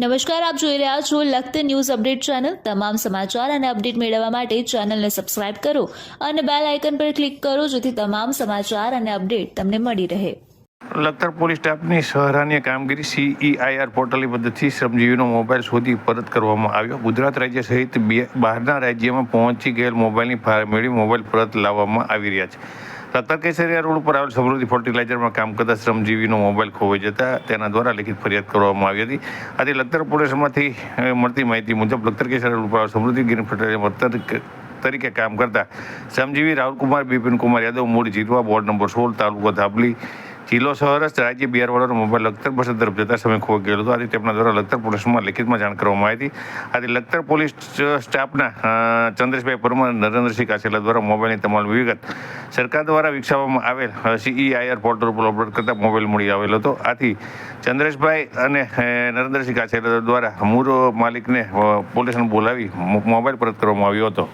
નમસ્કાર, આપ જોઈ રહ્યા છો લખત ન્યૂઝ અપડેટ ચેનલ. તમામ સમાચાર અને અપડેટ મેળવવા માટે ચેનલને સબસ્ક્રાઇબ કરો અને બેલ આઇકન પર ક્લિક કરો, જેથી તમામ સમાચાર અને અપડેટ તમને મળી રહે. લખતર પોલીસ સ્ટાફની સરાહનીય કામગીરી સીઈઆઈઆર પોર્ટલની મદદથી શ્રમજીવીનો મોબાઈલ શોધી પરત કરવામાં આવ્યો. ગુજરાત રાજ્ય સહિત બહારના રાજ્યમાં પહોંચી ગયેલ મોબાઈલની ફાર મેળવી મોબાઈલ પરત લાવવામાં આવી રહ્યા છે. લખતર કેસરિયા રોડ ઉપર આવેલ સમૃદ્ધિ ફર્ટિલાઇઝરમાં કામ કરતા શ્રમજીવીનો મોબાઈલ ખોવાઈ જતા તેના દ્વારા લેખિત ફરિયાદ કરવામાં આવી હતી. આથી લખતર પોલીસમાંથી મળતી માહિતી મુજબ લખતર કેસરિયા રોડ ઉપર આવેલ સમૃદ્ધિ ગ્રીન ફર્ટિલાઇઝર તરીકે કામ કરતા શ્રમજીવી રાહુલકુમાર બિપિનકુમાર યાદવ, મૂળ જીરવા વોર્ડ નંબર સોળ, તાલુકો ધાબલી જિલ્લો સહરસ રાજ્ય બિહારવાળાનો મોબાઈલ લખતર બસ તરફ જતા સમય ખોવાઈ ગયેલો હતો. આથી તેમના દ્વારા લખતર પોલીસમાં લેખિતમાં જાણ કરવામાં આવી હતી. આથી લખતર પોલીસ સ્ટાફના ચંદ્રેશભાઈ પરમાર નરેન્દ્રસિંહ કાછેલા દ્વારા મોબાઈલની તમામ વિગત સરકાર દ્વારા વિકસાવવામાં આવેલ સીઈઆઈઆર પોર્ટલ ઉપર અપલોડ કરતા મોબાઈલ મળી આવેલો હતો. આથી ચંદ્રેશભાઈ અને નરેન્દ્રસિંહ કાછેલા દ્વારા મૂળ માલિકને પોલીસને બોલાવી મોબાઈલ પરત કરવામાં આવ્યો હતો.